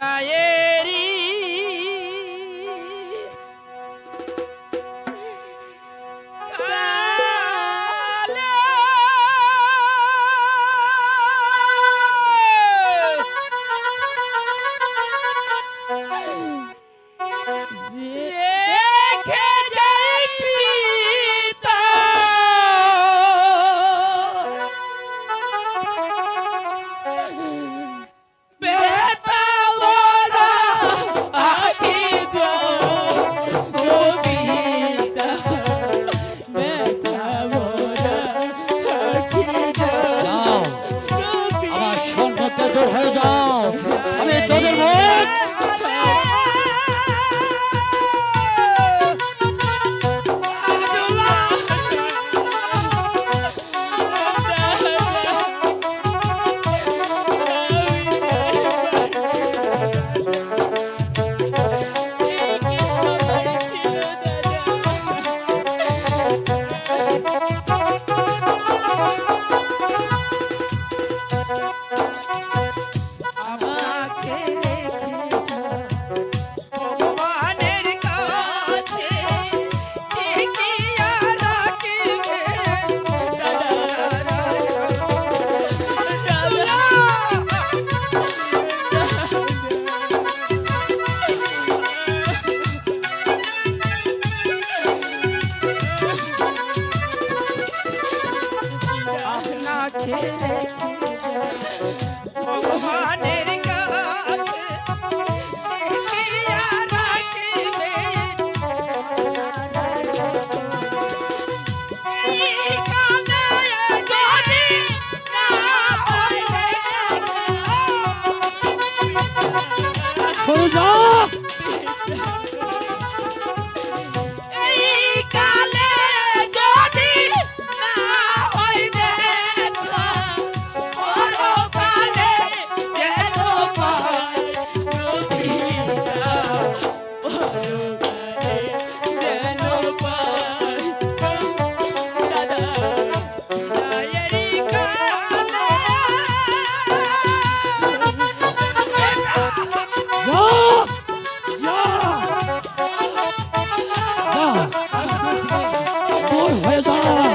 Yeah. baby. together.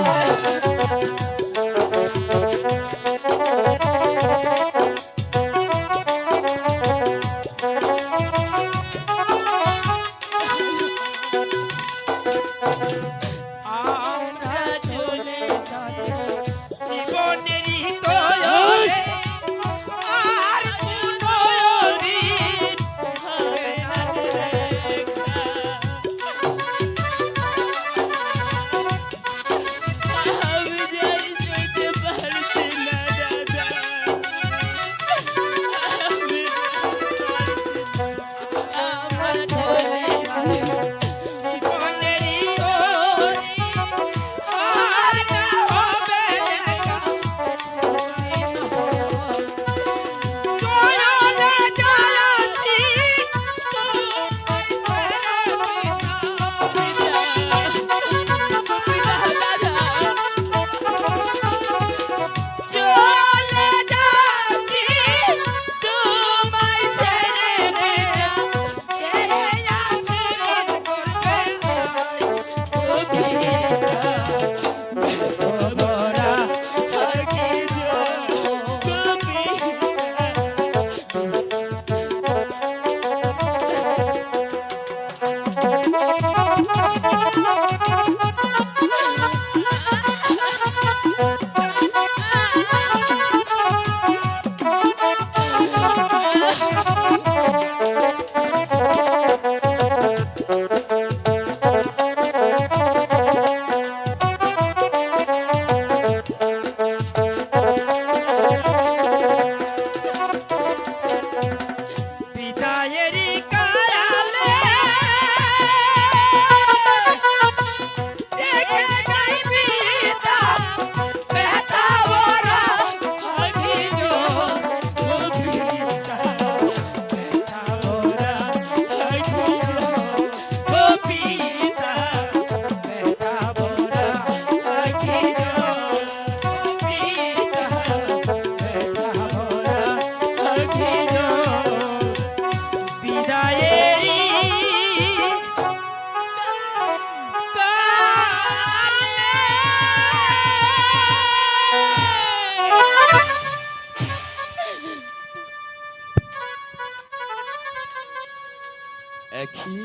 একই?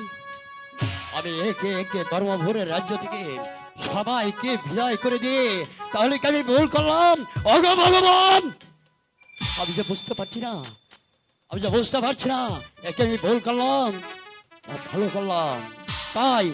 আমি একে একে ধর্মভোরের রাজ্য থেকে সবাইকে বিদায় করে দিয়ে, তাহলে কি আমি ভুল করলাম? অগ ভগবান! আমি যে বুঝতে পারছি না, আমি যে বুঝতে পারছি না, একে আমি ভুল করলাম ভালো করলাম। তাই